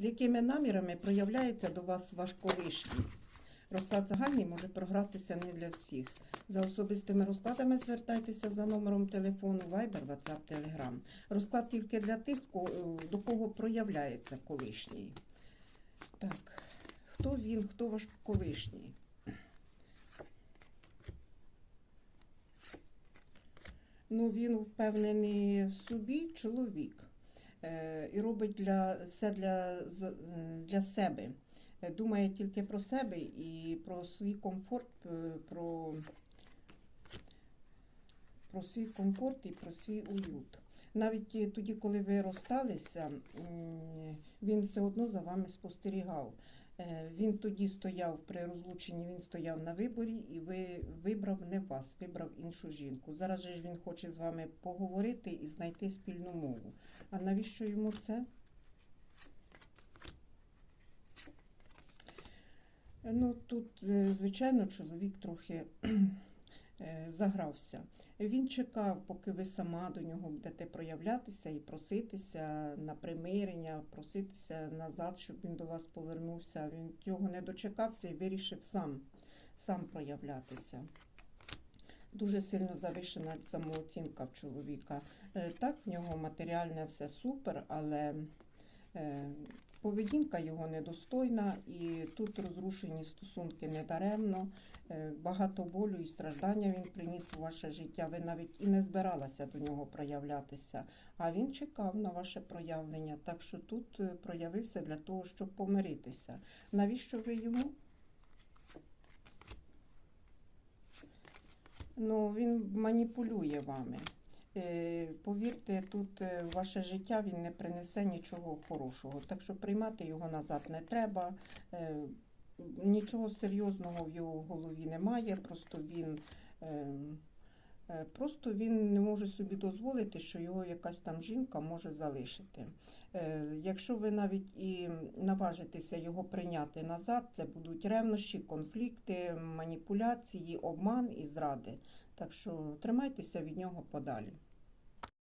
З якими намірами проявляється до вас ваш колишній? Розклад загальний може програтися не для всіх. За особистими розкладами звертайтеся за номером телефону Viber, WhatsApp, Telegram. Розклад тільки для тих, до кого проявляється колишній. Так, хто він, хто ваш колишній? Ну, він впевнений в собі чоловік е, і робить для, все для, е, для себе. Е, Думає тільки про себе і про свій комфорт, е, про, про свій комфорт і про свій уют. Навіть е, тоді, коли ви розсталися, він все одно за вами спостерігав. Е, Він тоді стояв при розлученні, він стояв на виборі, і ви вибрав не вас, вибрав іншу жінку. Зараз же ж він хоче з вами поговорити і знайти спільну мову. А навіщо йому це? Ну тут, е, звичайно, чоловік трохи загрався. Він чекав, поки ви сама до нього будете проявлятися і проситися на примирення, проситися назад, щоб він до вас повернувся. Він цього не дочекався і вирішив сам, сам проявлятися. Дуже сильно завишена самооцінка в чоловіка. Е, Так, в нього матеріальне все супер, але е, поведінка його недостойна, і тут розрушені стосунки недаремно. Е, Багато болю і страждання він приніс у ваше життя. Ви навіть і не збиралися до нього проявлятися. А він чекав на ваше проявлення. Так що тут е, проявився для того, щоб помиритися. Навіщо ви йому? Ну, він маніпулює вами. Е, Повірте, тут е, ваше життя він не принесе нічого хорошого. Так що приймати його назад не треба. Е, Нічого серйозного в його голові немає. Просто він, е, е, просто він не може собі дозволити, що його якась там жінка може залишити. Якщо ви навіть і наважитеся його прийняти назад, це будуть ревнощі, конфлікти, маніпуляції, обман і зради. Так що тримайтеся від нього подалі.